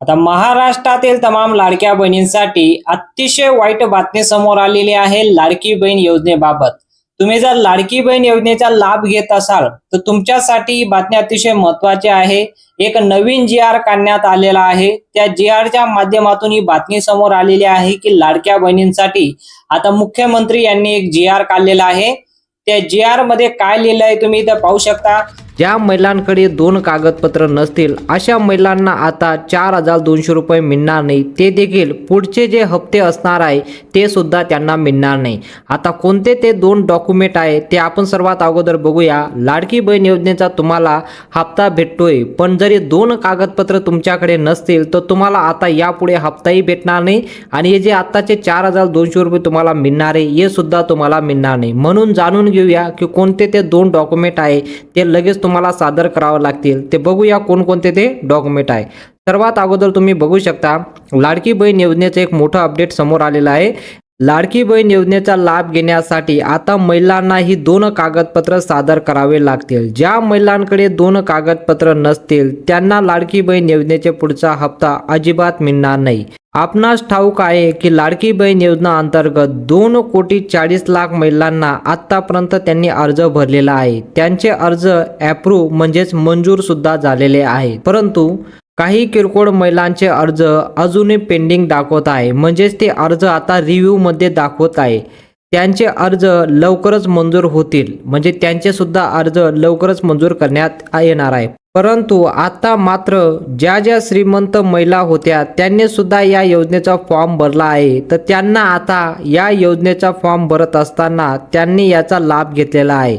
आता महाराष्ट्रातील तमाम लाडक्या बहिणींसाठी अतिशय वाईट बातमी समोर आलेली आहे लाडकी बहीण योजनेबाबत. तुम्ही जर लाडकी बहीण योजनेचा लाभ घेत असाल तर तुमच्यासाठी ही बातमी अतिशय महत्वाची आहे. एक नवीन जी आर काढण्यात आलेला आहे. त्या जी आरच्या माध्यमातून ही बातमी समोर आलेली आहे की लाडक्या बहिणींसाठी आता मुख्यमंत्री यांनी एक जी आर काढलेला आहे. त्या जी आरमध्ये काय लिहिलं आहे तुम्ही इथं पाहू शकता. ज्या महिलांकडे दोन कागदपत्र नसतील अशा महिलांना आता चार हजार दोनशे रुपये मिळणार नाही. ते देखील पुढचे जे हप्ते असणार आहे ते सुद्धा त्यांना मिळणार नाही. आता कोणते ते दोन डॉक्युमेंट आहे ते आपण सर्वात अगोदर बघूया. लाडकी बहीण योजनेचा तुम्हाला हप्ता भेटतोय पण जरी दोन कागदपत्र तुमच्याकडे नसतील तर तुम्हाला आता यापुढे हप्ताही भेटणार नाही आणि हे जे आत्ताचे चार हजार दोनशे रुपये तुम्हाला मिळणार आहे हे सुद्धा तुम्हाला मिळणार नाही. म्हणून जाणून घेऊया की कोणते ते दोन डॉक्युमेंट आहे ते लगेच तुम्हाला सादर करावं लागतील. ते बघूया कोणकोणते ते डॉक्युमेंट आहे. सर्वात अगोदर तुम्ही बघू शकता लाडकी बहीण योजनेचं एक मोठं अपडेट समोर आलेलं आहे. लाडकी बहीण योजनेचा लाभ घेण्यासाठी आता महिलांना ही दोन कागदपत्र सादर करावे लागतील. ज्या महिलांकडे दोन कागदपत्र नसतील त्यांना लाडकी बहीण योजनेचे पुढचा हप्ता अजिबात मिळणार नाही. आपणास ठाऊक आहे की लाडकी बहीण योजना अंतर्गत दोन कोटी चाळीस लाख महिलांना आत्तापर्यंत त्यांनी अर्ज भरलेला आहे. त्यांचे अर्ज अप्रूव्ह म्हणजेच मंजूर सुद्धा झालेले आहे. परंतु काही किरकोळ महिलांचे अर्ज अजूनही पेंडिंग दाखवत आहे. म्हणजेच ते अर्ज आता रिव्ह्यूमध्ये दाखवत आहे. त्यांचे अर्ज लवकरच मंजूर होतील. म्हणजे त्यांचे सुद्धा अर्ज लवकरच मंजूर करण्यात येणार आहे. परंतु आता मात्र ज्या ज्या श्रीमंत महिला होत्या त्यांनी सुद्धा या योजनेचा फॉर्म भरला आहे. तर त्यांना आता या योजनेचा फॉर्म भरत असताना त्यांनी याचा लाभ घेतलेला आहे.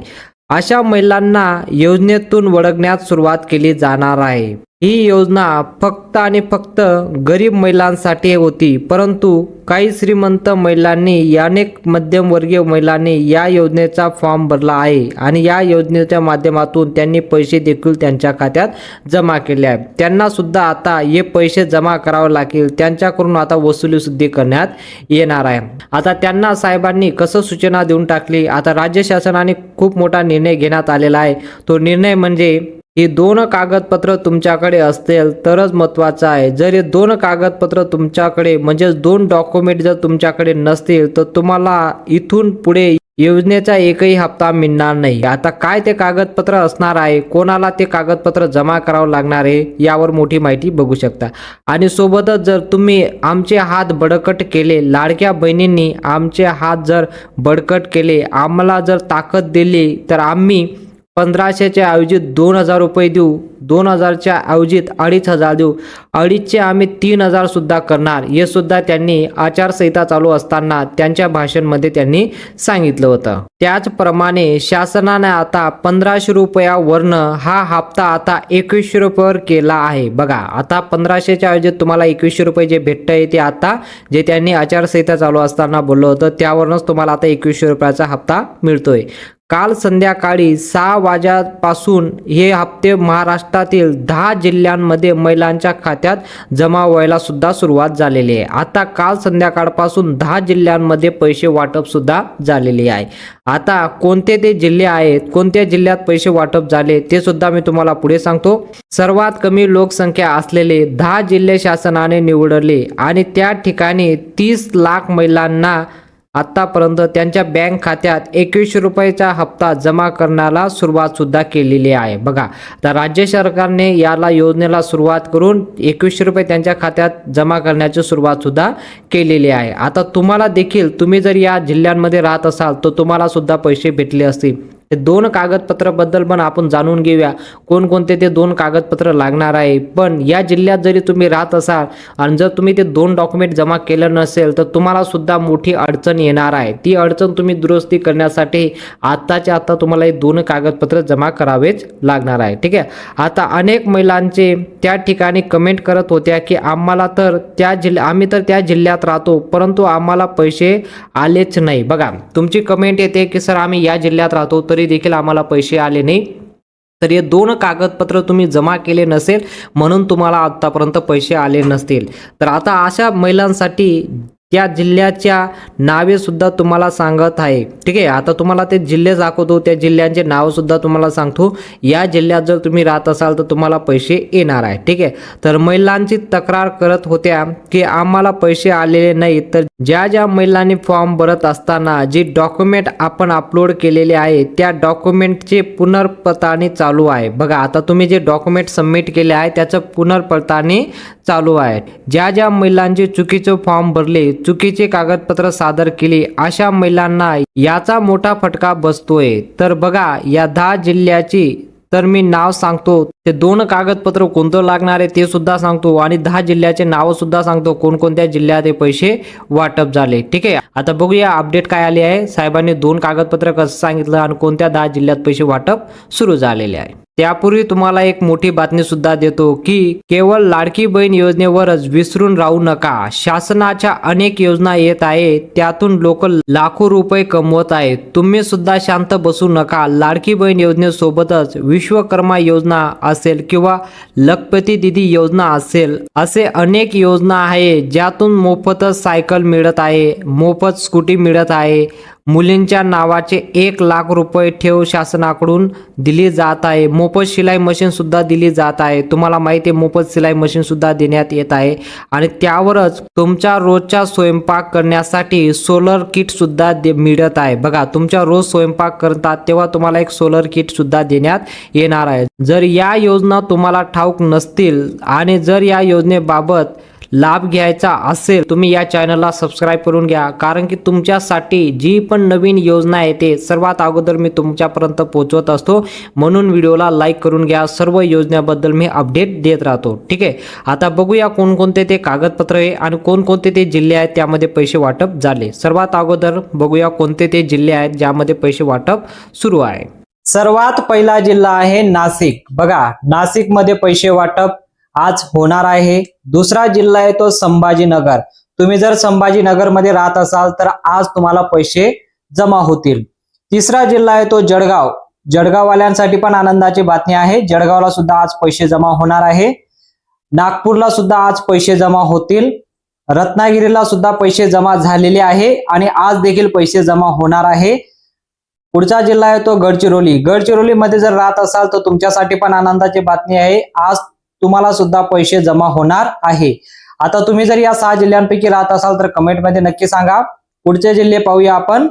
अशा महिलांना योजनेतून वळगण्यात सुरुवात केली जाणार आहे. ही योजना फक्त आणि फक्त गरीब महिलांसाठी होती परंतु काही श्रीमंत महिलांनी अनेक मध्यमवर्गीय महिलांनी या योजनेचा फॉर्म भरला आहे आणि या योजनेच्या माध्यमातून त्यांनी पैसे देखील त्यांच्या खात्यात जमा केले आहे त्यांना सुद्धा आता हे पैसे जमा करावे लागतील. त्यांच्याकडून आता वसुलीसुद्धा करण्यात येणार आहे. आता त्यांना साहेबांनी कसं सूचना देऊन टाकली? आता राज्य शासनाने खूप मोठा निर्णय घेण्यात आलेला आहे. तो निर्णय म्हणजे हे दोन कागदपत्र तुमच्याकडे असतील तरच महत्त्वाचं आहे. जर हे दोन कागदपत्र तुमच्याकडे म्हणजेच दोन डॉक्युमेंट जर तुमच्याकडे नसतील तर तुम्हाला इथून पुढे योजनेचा एकही हप्ता मिळणार नाही. आता काय ते कागदपत्र असणार आहे? कोणाला ते कागदपत्र जमा करावं लागणार आहे? यावर मोठी माहिती बघू शकता. आणि सोबतच जर तुम्ही आमचे हात बडकट केले लाडक्या बहिणींनी आमचे हात जर बडकट केले आम्हाला जर ताकद दिली तर आम्ही पंधराशेच्या ऐवजीत दोन हजार रुपये देऊ दोन हजारच्या ऐवजीत अडीच हजार देऊ. अडीचचे आम्ही तीन हजार सुद्धा करणार. हे सुद्धा त्यांनी आचारसंहिता चालू असताना त्यांच्या भाषणमध्ये त्यांनी सांगितलं होतं. त्याचप्रमाणे शासनाने आता पंधराशे रुपयावरनं हा हप्ता आता एकवीसशे रुपयावर केला आहे. बघा आता पंधराशेच्या आयोजित तुम्हाला एकवीसशे रुपये जे भेटतंय ते आता जे त्यांनी आचारसंहिता चालू असताना बोललं होतं त्यावरूनच तुम्हाला आता एकवीसशे रुपयाचा हप्ता मिळतोय. काल संध्याकाळी सहा वाजापासून हे हप्ते महाराष्ट्रातील दहा जिल्ह्यांमध्ये महिलांच्या खात्यात जमा व्हायला सुद्धा सुरुवात झालेली आहे. आता काल संध्याकाळपासून दहा जिल्ह्यांमध्ये पैसे वाटप सुद्धा झालेले आहे. आता कोणते ते जिल्हे आहेत कोणत्या जिल्ह्यात पैसे वाटप झाले ते सुद्धा मी तुम्हाला पुढे सांगतो. सर्वात कमी लोकसंख्या असलेले दहा जिल्हे शासनाने निवडले आणि त्या ठिकाणी तीस लाख महिलांना आत्तापर्यंत त्यांच्या बँक खात्यात एकवीसशे रुपयाचा हप्ता जमा करण्याला सुरुवात सुद्धा केलेली आहे. बघा तर राज्य सरकारने याला योजनेला सुरुवात करून एकवीसशे रुपये त्यांच्या खात्यात जमा करण्याची सुरुवातसुद्धा केलेली आहे. आता तुम्हाला देखील तुम्ही जर या जिल्ह्यांमध्ये राहत असाल तर तुम्हालासुद्धा पैसे भेटले असतील. हे दोन कागदपत्राबद्दल पण आपण जाणून घेऊया. कोणकोणते ते दोन कागदपत्र लागणार आहे? पण या जिल्ह्यात जरी तुम्ही राहत असाल आणि जर तुम्ही ते दोन डॉक्युमेंट जमा केलं नसेल तर तुम्हाला सुद्धा मोठी अडचण येणार आहे. ती अडचण तुम्ही दुरुस्ती करण्यासाठी आत्ताच्या आत्ता तुम्हाला हे दोन कागदपत्र जमा करावेच लागणार आहे. ठीक आहे? आता अनेक महिलांचे त्या ठिकाणी कमेंट करत होत्या की आम्हाला तर त्या जिल्ह्या आम्ही तर त्या जिल्ह्यात राहतो परंतु आम्हाला पैसे आलेच नाही. बघा तुमची कमेंट येते की सर आम्ही या जिल्ह्यात राहतो तरी देखील आम्हाला पैसे आले नाही. तर हे दोन कागदपत्र तुम्ही जमा केले नसेल म्हणून तुम्हाला आत्तापर्यंत पैसे आले नसतील. तर आता अशा महिलांसाठी त्या जिल्ह्याच्या नावे सुद्धा तुम्हाला सांगत आहे. ठीक आहे आता तुम्हाला ते जिल्हे दाखवतो त्या जिल्ह्यांचे नाव सुद्धा तुम्हाला सांगतो. या जिल्ह्यात जर तुम्ही राहत असाल तर तुम्हाला पैसे येणार आहे. ठीक आहे तर महिलांची तक्रार करत होत्या की आम्हाला पैसे आलेले नाही तर ज्या ज्या महिलांनी फॉर्म भरत असताना जे डॉक्युमेंट आपण अपलोड केलेले आहे त्या डॉक्युमेंटचे पुनर्पडताळणी चालू आहे. बघा आता तुम्ही जे डॉक्युमेंट सबमिट केले आहे त्याचं पुनर्पडताळणी चालू आहे. ज्या ज्या महिलांचे चुकीचे फॉर्म भरले चुकीचे कागदपत्र सादर केली अशा महिलांना याचा मोठा फटका बसतोय. तर बघा या दहा जिल्ह्याची तर मी नाव सांगतो. ते दोन कागदपत्र कोणतं लागणार आहे ते सुद्धा सांगतो आणि दहा जिल्ह्याचे नाव सुद्धा सांगतो. कोणकोणत्या जिल्ह्यात हे पैसे वाटप झाले. ठीक आहे? आता बघूया अपडेट काय आले आहे. साहेबांनी दोन कागदपत्र कसं सांगितलं आणि कोणत्या दहा जिल्ह्यात पैसे वाटप सुरू झालेले आहे. त्यापूर्वी तुम्हाला एक मोठी बातमी सुद्धा देतो की केवळ लाडकी बहीण योजनेवरच विसरून राहू नका. शासनाच्या अनेक योजना येत आहे त्यातून लोक लाखो रुपये कमवत आहेत. तुम्ही सुद्धा शांत बसू नका. लाडकी बहीण योजनेसोबतच विश्वकर्मा योजना असेल किंवा लखपती दिदी योजना असेल असे अनेक योजना आहे ज्यातून मोफतच सायकल मिळत आहे मोफत स्कूटी मिळत आहे मुलींच्या नावाचे एक लाख रुपये ठेव शासनाकडून दिली जात आहे. मोफत शिलाई मशीनसुद्धा दिली जात आहे. तुम्हाला माहिती आहे मोफत शिलाई मशीनसुद्धा देण्यात येत आहे. आणि त्यावरच तुमच्या रोजचा स्वयंपाक करण्यासाठी सोलर किटसुद्धा दे मिळत आहे. बघा तुमच्या रोज स्वयंपाक करतात तेव्हा तुम्हाला एक सोलर किटसुद्धा देण्यात येणार आहे. जर या योजना तुम्हाला ठाऊक नसतील आणि जर या योजनेबाबत लाभ घ्यायचा असेल तुम्ही या चॅनलला सबस्क्राईब करून घ्या. कारण की तुमच्यासाठी जी पण नवीन योजना येते सर्वात अगोदर मी तुमच्यापर्यंत पोहोचवत असतो. म्हणून व्हिडिओला लाईक करून घ्या. सर्व योजनेबद्दल मी अपडेट देत राहतो. ठीक आहे? आता बघूया कोणकोणते ते कागदपत्र आहे आणि कोणकोणते ते जिल्हे आहेत त्यामध्ये पैसे वाटप झाले. सर्वात अगोदर बघूया कोणते ते जिल्हे आहेत ज्यामध्ये पैसे वाटप सुरू आहे. सर्वात पहिला जिल्हा आहे नाशिक. बघा नाशिकमध्ये पैसे वाटप आज होणार आहे. दुसरा जिल्हा आहे तो संभाजीनगर. तुम्ही जर संभाजीनगरमध्ये राहत असाल तर आज तुम्हाला पैसे जमा होतील. तिसरा जिल्हा आहे तो जळगाव. जळगाववाल्यांसाठी पण आनंदाची बातमी आहे. जळगावला सुद्धा आज पैसे जमा होणार आहे. नागपूरला सुद्धा आज पैसे जमा होतील. रत्नागिरीला सुद्धा पैसे जमा झालेले आहे आणि आज देखील पैसे जमा होणार आहे. पुढचा जिल्हा आहे तो गडचिरोली. गडचिरोलीमध्ये जर राहत असाल तर तुमच्यासाठी पण आनंदाची बातमी आहे. आज तुम्हाला सुद्धा पैसे जमा होणार आहे. आता तुम्ही जर या सहा जिल्ह्यांपैकी राहत असाल तर कमेंटमध्ये नक्की सांगा. पुढचे जिल्हे पाहूया आपण.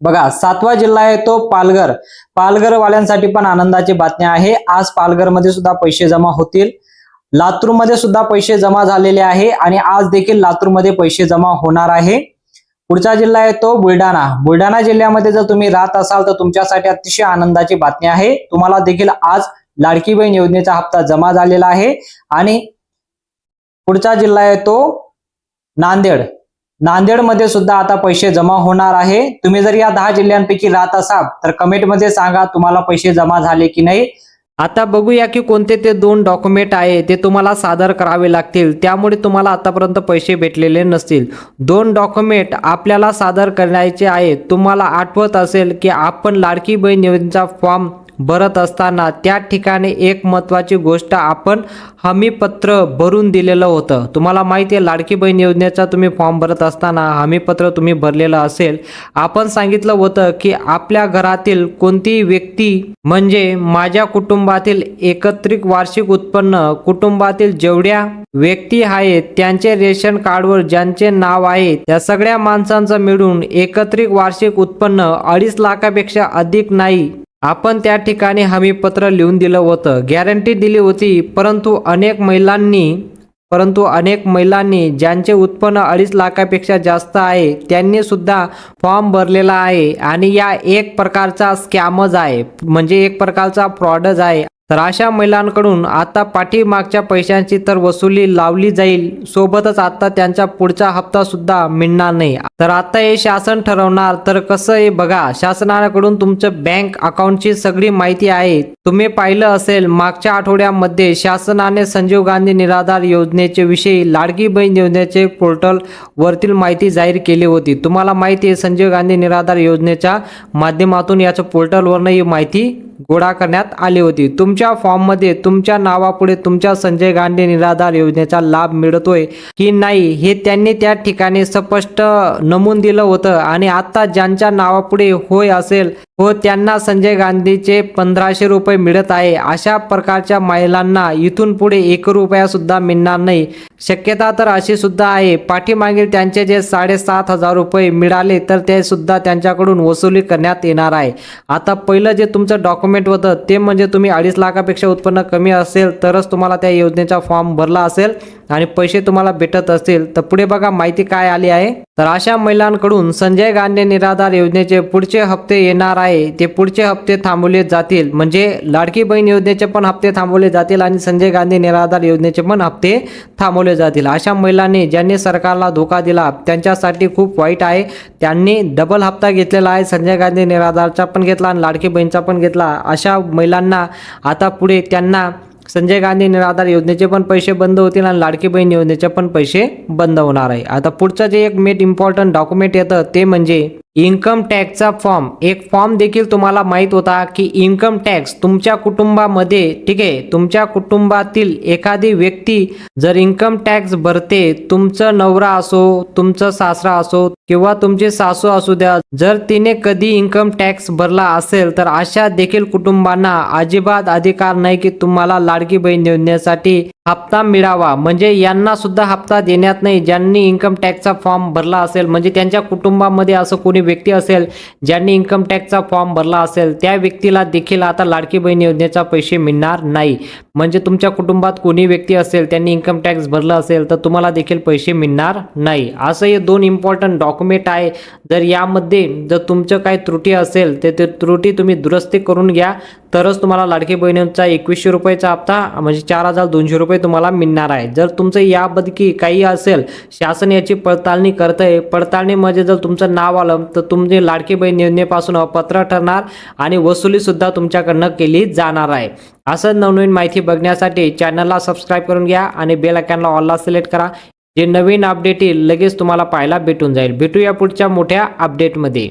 बघा सातवा जिल्हा आहे तो पालघर. पालघर वाल्यांसाठी पण आनंदाची बातमी आहे. आज पालघरमध्ये सुद्धा पैसे जमा होतील. लातूरमध्ये सुद्धा पैसे जमा झालेले आहे आणि आज देखील लातूरमध्ये पैसे जमा होणार आहे. पुढचा जिल्हा आहे तो बुलढाणा. बुलढाणा जिल्ह्यामध्ये जर तुम्ही राहत असाल तर तुमच्यासाठी अतिशय आनंदाची बातमी आहे. तुम्हाला देखील आज लाडकी बहीण योजनेचा हप्ता जमा झालेला आहे. आणि पुढचा जिल्हा आहे तो नांदेड. नांदेडमध्ये सुद्धा आता पैसे जमा होणार आहे. तुम्ही जर या दहा जिल्ह्यांपैकी राहत असाल तर कमेंटमध्ये सांगा तुम्हाला पैसे जमा झाले की नाही. आता बघूया की कोणते ते दोन डॉक्युमेंट आहे ते तुम्हाला सादर करावे लागतील. त्यामुळे तुम्हाला आतापर्यंत पैसे भेटलेले नसतील. दोन डॉक्युमेंट आपल्याला सादर करायचे आहे तुम्हाला आठवत असेल की आपण लाडकी बहीण योजनेचा फॉर्म भरत असताना त्या ठिकाणी एक महत्त्वाची गोष्ट आपण हमीपत्र भरून दिलेलं होतं. तुम्हाला माहिती आहे लाडकी बहीण योजनेचा तुम्ही फॉर्म भरत असताना हमीपत्र तुम्ही भरलेलं असेल. आपण सांगितलं होतं की आपल्या घरातील कोणतीही व्यक्ती म्हणजे माझ्या कुटुंबातील एकत्रित वार्षिक उत्पन्न कुटुंबातील जेवढ्या व्यक्ती आहेत त्यांचे रेशन कार्डवर ज्यांचे नाव आहे त्या सगळ्या माणसांचं मिळून एकत्रित वार्षिक उत्पन्न अडीच लाखापेक्षा अधिक नाही. आपण त्या ठिकाणी हमीपत्र लिहून दिलं होतं. गॅरंटी दिली होती परंतु अनेक महिलांनी परंतु अनेक महिलांनी ज्यांचे उत्पन्न अडीच लाखापेक्षा जास्त आहे त्यांनी सुद्धा फॉर्म भरलेला आहे आणि या एक प्रकारचा स्कॅमच आहे. म्हणजे एक प्रकारचा फ्रॉडच आहे. तर अशा महिलांकडून आता पाठीमागच्या पैशांची तर वसुली लावली जाईल. सोबतच आता त्यांचा पुढचा हप्ता सुद्धा मिळणार नाही. तर आता हे शासन ठरवणार. तर कसं हे बघा शासनाकडून तुमचं बँक अकाउंटची सगळी माहिती आहे. तुम्ही पाहिलं असेल मागच्या आठवड्यामध्ये शासनाने संजीव गांधी निराधार योजनेचे विषयी लाडकी बहीण योजनेचे पोर्टल वरतील माहिती जाहीर केली होती. तुम्हाला माहिती आहे संजीव गांधी निराधार योजनेच्या माध्यमातून याच्या पोर्टलवरनं ही माहिती गोळा करण्यात आली होती. तुमच्या फॉर्ममध्ये तुमच्या नावापुढे तुमच्या संजय गांधी निराधार योजनेचा लाभ मिळतोय की नाही हे त्यांनी त्या ठिकाणी स्पष्ट नमून दिलं होतं आणि आता ज्यांच्या नावापुढे होय असेल व त्यांना संजय गांधीचे पंधराशे रुपये मिळत आहे. अशा प्रकारच्या महिलांना इथून पुढे एक रुपयासुद्धा मिळणार नाही. शक्यता तर अशी सुद्धा आहे. पाठीमागील त्यांचे जे साडेसात हजार रुपये मिळाले तर ते सुद्धा त्यांच्याकडून वसुली करण्यात येणार आहे. आता पहिलं जे तुमचं डॉक्युमेंट होतं ते म्हणजे तुम्ही अडीच लाखापेक्षा उत्पन्न कमी असेल तरच तुम्हाला त्या योजनेचा फॉर्म भरला असेल आणि पैसे तुम्हाला भेटत असतील. तर पुढे बघा माहिती काय आली आहे? तर अशा महिलांकडून संजय गांधी निराधार योजनेचे पुढचे हप्ते येणार आहे आहे ते पुढचे हप्ते थांबवले जातील. म्हणजे लाडकी बहीण योजनेचे पण हप्ते थांबवले जातील आणि संजय गांधी निराधार योजनेचे पण हप्ते थांबवले जातील. अशा महिलांनी ज्यांनी सरकारला धोका दिला त्यांच्यासाठी खूप वाईट आहे. त्यांनी डबल हप्ता घेतलेला आहे संजय गांधी निराधारचा पण घेतला आणि लाडकी बहीणचा पण घेतला. अशा महिलांना आता पुढे त्यांना संजय गांधी निराधार योजनेचे पण पैसे बंद होतील आणि लाडकी बहीण योजनेचे पण पैसे बंद होणार आहे. आता पुढचं जे एक मेट इम्पॉर्टंट डॉक्युमेंट येतं ते म्हणजे इन्कम टॅक्सचा फॉर्म. एक फॉर्म देखील तुम्हाला माहीत होता की इन्कम टॅक्स तुमच्या कुटुंबामध्ये ठीक आहे तुमच्या कुटुंबातील एखादी व्यक्ती जर इन्कम टॅक्स भरते तुमचं नवरा असो तुमचं सासरा असो किंवा तुमची सासू असू द्या जर तिने कधी इन्कम टॅक्स भरला असेल तर अशा देखील कुटुंबांना अजिबात अधिकार नाही की तुम्हाला लाडकी बहीण योजनेसाठी हप्ता मिळावा. म्हणजे यांना सुद्धा हप्ता देण्यात नाही. ज्यांनी इन्कम टॅक्सचा फॉर्म भरला असेल म्हणजे त्यांच्या कुटुंबामध्ये असं कोणी व्यक्ती असेल ज्यांनी इन्कम टॅक्सचा फॉर्म भरला असेल त्या व्यक्तीला देखील आता लाडकी बहीण योजनेचा पैसे मिळणार नाही. म्हणजे तुमच्या कुटुंबात कोणी व्यक्ती असेल त्यांनी इन्कम टॅक्स भरला असेल तर तुम्हाला देखील पैसे मिळणार नाही. असं हे दोन इम्पॉर्टंट डॉक्युमेंट आहे. जर यामध्ये जर तुमचं काही त्रुटी असेल तर ते त्रुटी तुम्ही दुरुस्ती करून घ्या. तरच तुम्हाला लाडकी बहिणींचा एकवीसशे रुपयेचा हप्ता म्हणजे चार हजार दोनशे रुपये तुम्हाला मिळणार आहे. जर तुमचं याबदकी काही असेल शासन याची पडताळणी करतंय पडताळणीमध्ये जर तुमचं नाव आलं तर तुमचे लाडकी बहीण योजनेपासून अपात्र ठरणार आणि वसुलीसुद्धा तुमच्याकडनं केली जाणार आहे. असं नवनवीन माहिती बघण्यासाठी चॅनलला सबस्क्राईब करून घ्या आणि बेल आयकॉनला ऑलला सिलेक्ट करा जे नवीन अपडेट येईल लगेच तुम्हाला पाहायला भेटून जाईल. भेटूया पुढच्या मोठ्या अपडेटमध्ये.